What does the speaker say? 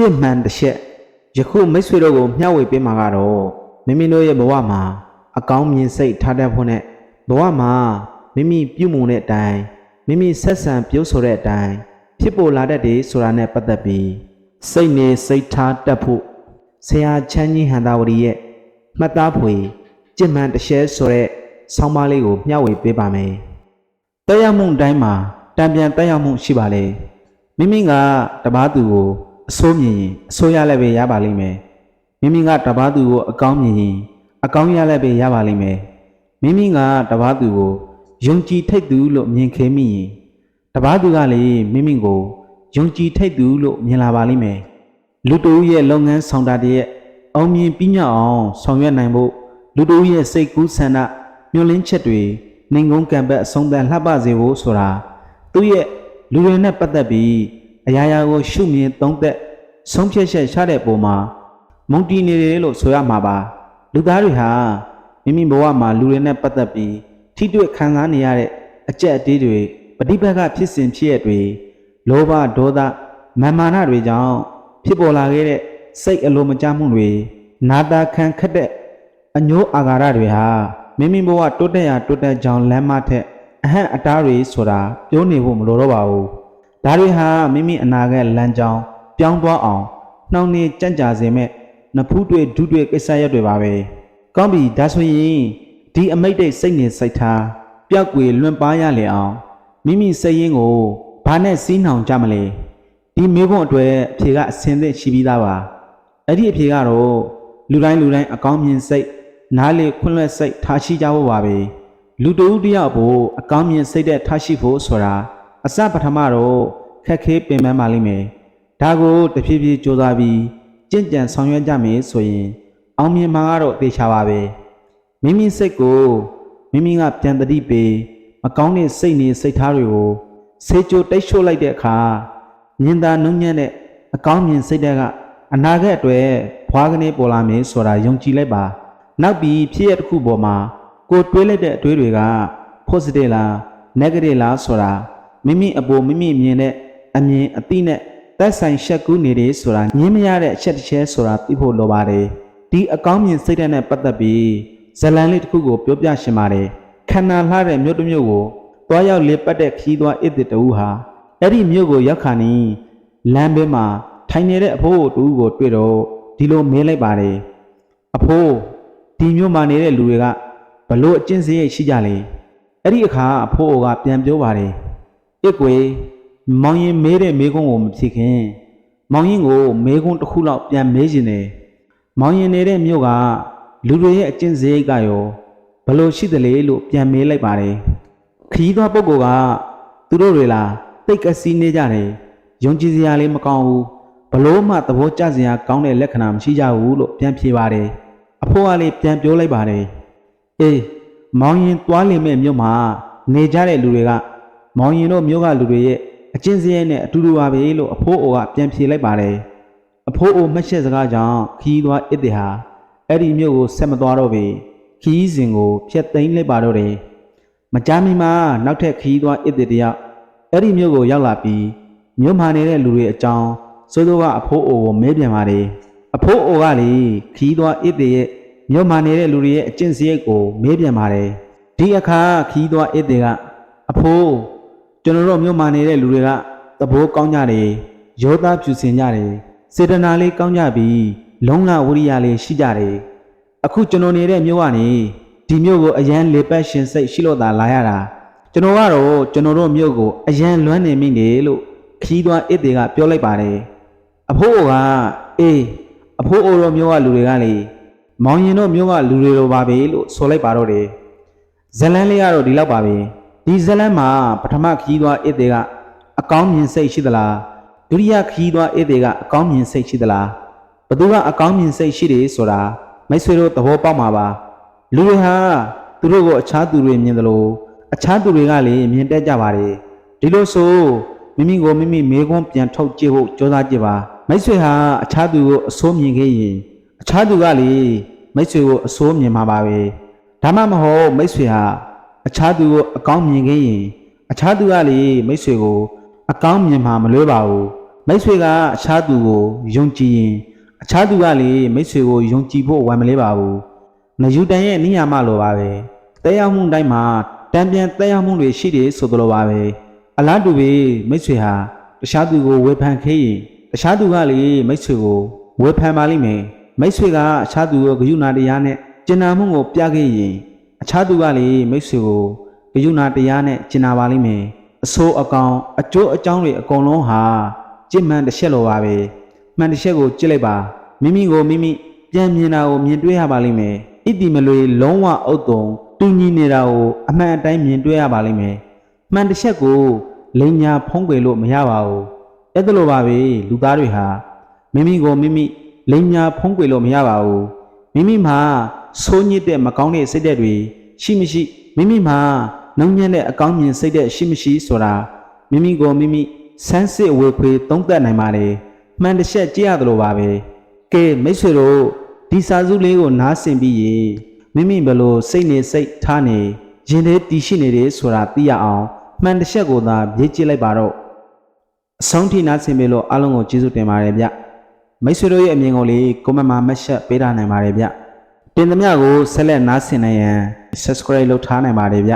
ကြင့်မှန်တစ်ချက်ယခုမိတ်ဆွေတို့ကိုမျှဝေပေးမှာကတော့မိမိတို့ရဲ့ဘဝမှာအကောင်းမြင်စိတ်ထားတတ်ဖို့နဲ့ဘဝမှာမိမိပြုမှုတဲ့အတိုင်းမိမိဆက်ဆံပြောဆိုတဲ့အတိုင်းဖြစ်ပေါ်လာတတ်တယ်ဆိုတာနဲ့ပတ်သက်ပြီးစိတ်နဲ့စိတ်ထားတတ်ဖို့ဆရာချမ်းကြီးဟန္တာဝရီရဲ့မှတ်သားဖွေကြင့်မှန်တစ်ချက်ဆိုတဲ့ဆောင်းပါးလေးကိုမျှဝေပေးပါမယ်။တက်ရောက်မှုတိုင်းမှာတံပြန်တက်ရောက်မှုရှိပါလေ။မိမိကတပားသူကို အစိုးမြင်ရင်အစိုးရလည်းပဲရပါလိမ့်မယ်။မိမိကတပားသူကိုအကောင်းမြင်ရင်အကောင်းရလည်းပဲရပါလိမ့်မယ်။မိမိကတပားသူကိုယုံကြည်ထိတ်သူလို့မြင်ခဲမိရင်တပားသူကလည်းမိမိကိုယုံကြည်ထိတ်သူလို့မြင်လာပါလိမ့်မယ်။လူတူရဲ့လုပ်ငန်းဆောင်တာတည်းရဲ့အောင်မြင်ပြီးမြောက်အောင်ဆောင်ရွက်နိုင်ဖို့လူတူရဲ့စိတ်ကူးဆန္ဒမျှော်လင့်ချက်တွေနိုင်ငုံကံပတ်အဆုံးသတ်လှပစေဖို့ဆိုတာသူ့ရဲ့လူတွေနဲ့ပတ်သက်ပြီး အရာရာကိုရှုမြင်သုံးသက်ဆုံးဖြတ်ချက်ချတဲ့ပုံမှာမုံတီနေတယ်လို့ဆိုရမှာပါလူသားတွေဟာမိမိဘဝမှာလူတွေနဲ့ပတ်သက်ပြီးထိတွေ့ခံစားနေရတဲ့အကြက်အတေးတွေပဋိပက္ခဖြစ်စဉ်ဖြစ်ရတွေလောဘဒေါသမာမာနတွေကြောင့်ဖြစ်ပေါ်လာခဲ့တဲ့စိတ်အလိုမကျမှုတွေနာတာခံခက်တဲ့အညိုးအာဃာတတွေဟာမိမိဘဝတိုးတက်ရာတိုးတက်ကြောင်းလမ်းမထက်အဟန့်အတားတွေဆိုတာပြောနေဖို့မလိုတော့ပါဘူး ဒါတွေဟာမိမိအနာဂတ်လမ်းကြောင်းပြောင်းသွားအောင်နှောင့်နှေးကြံ့ကြာစေမဲ့နဖူးတွေဒုတွေကိစ္စရက်တွေပါပဲကောင်းပြီဒါဆိုရင်ဒီအမိတ်တိတ်စိတ်နေစိတ်ထားပျောက်ကွယ်လွန့်ပါရလေအောင်မိမိစိတ်ရင်းကိုဘာနဲ့စီးနှောင်ကြမလဲဒီမျိုးခွန်းအတွက်အဖြေကအစင်သင့်ရှိပြီးသားပါအဲ့ဒီအဖြေကတော့လူတိုင်းလူတိုင်းအကောင်းမြင်စိတ်နားလေခွင့်လွှဲစိတ်ထားရှိကြဖို့ပါပဲလူတဦးတယောက်ဖို့အကောင်းမြင်စိတ်တဲ့ထားရှိဖို့ဆိုတာ အစပထမတော့ခက်ခဲပင်ပန်းပါလိမ့်မယ်ဒါကိုတဖြည်းဖြည်းကြိုးစားပြီးကြင့်ကြံဆောင်ရွက်ကြမယ်ဆိုရင် အောင်မြင်မှာကတော့သေချာပါပဲမိမိစိတ်ကိုမိမိကပြန်တတိပေးမကောင်းတဲ့စိတ်နေစိတ်ထားတွေကိုဆေးကြိုတိတ်ရှို့လိုက်တဲ့အခါမြင်သာနှုံညံ့တဲ့အကောင်းမြင်စိတ်တွေကအနာဂတ်အတွက်ဖွားကနေပေါ်လာမယ်ဆိုတာယုံကြည်လိုက်ပါနောက်ပြီးဖြစ်ရတစ်ခုပေါ်မှာကိုတွေးလိုက်တဲ့အတွေးတွေက positive လား negative လားဆိုတာ မိမိအပေါ်မိမိမြင်တဲ့အမြင်အသိနဲ့သက်ဆိုင်ရှက်ကူးနေတယ်ဆိုတာညင်းမရတဲ့အချက်တစ်ချက်ဆိုတာသိဖို့လိုပါတယ်ဒီအကောင်းမြင်စိတ်ဓာတ်နဲ့ပတ်သက်ပြီးဇလန်လေးတစ်ခုကိုပြောပြရှင်ပါတယ်ခန္ဓာလှတဲ့မြို့တစ်မြို့ကိုတွားရောက်လေပတ်တဲ့ခီးသွွားအစ်စ်တူဟာအဲ့ဒီမြို့ကိုရောက်ခါနီးလမ်းဘေးမှာထိုင်နေတဲ့အဖိုးတူကိုတွေ့တော့ဒီလိုမင်းလိုက်ပါတယ်အဖိုးဒီမြို့မှာနေတဲ့လူတွေကဘလို့အကျင့်စရိတ်ရှိကြလဲအဲ့ဒီအခါအဖိုးကပြန်ပြောပါတယ် အစ်ကွေမောင်ရင်မေးတဲ့မေးခွန်းကိုမဖြေခင်မောင်ရင်ကိုမေးခွန်းတစ်ခုလောက်ပြန်မေးခြင်းတယ်မောင်ရင်နေတဲ့မြို့ကလူတွေရဲ့အကျင့်စရိတ်ကရောဘလို့ရှိသလဲလို့ပြန်မေးလိုက်ပါတယ်ခရီးသွားပုဂ္ဂိုလ်ကသူတို့တွေလားတိတ်ကစီးနေကြတယ်ယုံကြည်စရာလေးမကောင်းဘူးဘလို့မှသဘောကျစရာကောင်းတဲ့လက္ခဏာမရှိကြဘူးလို့ပြန်ဖြေပါတယ်အဖိုးကလည်းပြန်ပြောလိုက်ပါတယ်အေးမောင်ရင်သွားလိမ့်မဲ့မြို့မှာနေကြတဲ့လူတွေက မောင်ရင်တို့မြို့ကလူတွေရဲ့အချင်းစရဲနဲ့အတူတူပါပဲလို့အဖိုးအိုကပြန်ဖြေလိုက်ပါတယ်အဖိုးအိုမှတ်ချက်စကားကြောင့်ခီးသွားအစ်တေဟာအဲ့ဒီမြို့ကိုဆက်မသွားတော့ပေခီးစဉ်ကိုဖျက်သိမ်းလိုက်ပါတော့တယ်မကြမ်းမီမှာနောက်ထပ်ခီးသွားအစ်တေတယောက်အဲ့ဒီမြို့ကိုရောက်လာပြီးမြို့မှာနေတဲ့လူတွေအကြောင်းစိုးစိုးကအဖိုးအိုကိုမဲပြန်ပါတယ်အဖိုးအိုကလေခီးသွားအစ်တေရဲ့မြို့မှာနေတဲ့လူတွေရဲ့အကျင့်စရိတ်ကိုမဲပြန်ပါတယ်ဒီအခါခီးသွားအစ်တေကအဖိုး ကျွန်တော်တို့မြို့မှာနေတဲ့လူတွေကသဘောကောင်းကြတယ်ရောသားဖြူစင်ကြတယ်စေတနာလေးကောင်းကြပြီးလုံလဝိရိယလေးရှိကြတယ်အခုကျွန်တော်နေတဲ့မြို့ကနေဒီမြို့ကိုအရန်လေပတ်ရှင်စိတ်ရှိလို့သာလာရတာကျွန်တော်ကတော့ကျွန်တော်တို့မြို့ကိုအရန်လွမ်းနေမိနေလို့ခီးသွားအစ်တေကပြောလိုက်ပါတယ်အဖိုးကအေးအဖိုးအိုတို့မြို့ကလူတွေကလေမောင်ရင်တို့မြို့ကလူတွေလိုပါပဲလို့ဆိုလိုက်ပါတော့တယ်ဇလန်းလေးကတော့ဒီလောက်ပါပဲ ဒီဇလန်းမှာပထမခီးသွားအစ်တေကအကောင်းမြင်စိတ်ရှိသလားဒုတိယခီးသွားအစ်တေကအကောင်းမြင်စိတ်ရှိသလားဘသူကအကောင်းမြင်စိတ်ရှိတယ်ဆိုတာမိတ်ဆွေတို့သဘောပေါက်မှာပါလူတွေဟာသူတို့ကိုအခြားသူတွေမြင်တယ်လို့အခြားသူတွေကလည်းမြင်တတ်ကြပါတယ်ဒီလိုဆိုမိမိကိုမိမိမေခွန်းပြန်ထုတ်ကြည့်ဖို့ကြိုးစားကြည့်ပါမိတ်ဆွေဟာအခြားသူကိုအဆိုးမြင်ခဲ့ရင်အခြားသူကလေမိတ်ဆွေကိုအဆိုးမြင်မှာပါပဲဒါမှမဟုတ်မိတ်ဆွေဟာ အခြားသူကိုအကောင်းမြင်ခဲ့ရင်အခြားသူကလေမိတ်ဆွေကို အကောင်းမြင်မှာမလွဲပါဘူးမိတ်ဆွေကအခြားသူကိုယုံကြည်ရင်အခြားသူကလေမိတ်ဆွေကိုယုံကြည်ဖို့ဝန်မလေးပါဘူးနယူတန်ရဲ့နိယာမလိုပါပဲတဲရောက်မှုတိုင်းမှာတံပြန်တဲရောက်မှုတွေရှိတယ်ဆိုသလိုပါပဲအလားတူပဲမိတ်ဆွေဟာတခြားသူကိုဝေဖန်ခေးရင်တခြားသူကလေမိတ်ဆွေကိုဝေဖန်ပါလိမ့်မယ်မိတ်ဆွေကအခြားသူကိုဂယုဏတရားနဲ့ကျင်နာမှုကိုပြခဲ့ရင် အခြားသူကလေမိတ်ဆွေကိုဂယုဏတရားနဲ့ကျင်နာပါလိမ့်မယ်အဆိုးအကောင်အကျိုးအကြောင်းတွေအကုန်လုံးဟာကြင်မှန်တစ်ချက်လိုပါပဲမှန်တစ်ချက်ကိုကြည့်လိုက်ပါမိမိကိုမိမိပြန်မြင်တာကိုမြင်တွေ့ရပါလိမ့်မယ်ဣတိမလွေလုံးဝအုတ်တုံတူညီနေတာကိုအမှန်အတိုင်းမြင်တွေ့ရပါလိမ့်မယ်မှန်တစ်ချက်ကိုလိန်ညာဖုံးကွယ်လို့မရပါဘူးအဲ့ဒါလိုပါပဲလူသားတွေဟာမိမိကိုမိမိလိန်ညာဖုံးကွယ်လို့မရပါဘူးမိမိမှာ ဆိုးညစ်တဲ့မကောင်းတဲ့စိတ်ဓာတ်တွေရှိမရှိမိမိမှာနှုံညံ့တဲ့အကောင်းမြင်စိတ်ဓာတ်ရှိမရှိဆိုတာမိမိကိုမိမိစမ်းစစ်ဝေခွေသုံးသပ်နိုင်ပါတယ်မှန်တစ်ချက်ကြည့်ရတယ်လို့ပါပဲကဲမိတ်ဆွေတို့ဒီစာစုလေးကိုနားဆင်ပြီးရေမိမိဘယ်လိုစိတ်နေစိတ်ထားနေရင်ထဲတည်ရှိနေတယ်ဆိုတာသိရအောင်မှန်တစ်ချက်ကိုသာရေးကြည့်လိုက်ပါတော့အဆုံးထိနားဆင်ပြီးလို့အားလုံးကိုကျေးဇူးတင်ပါတယ်ဗျမိတ်ဆွေတို့ရဲ့အမြင်ကိုလေးကွန်မန့်မှာမှတ်ချက်ပေးထားနိုင်ပါတယ်ဗျ တင်သမျှကိုဆက်လက်နားဆင်နိုင်ရန် subscribe လုပ်ထားနိုင်ပါတယ်ဗျ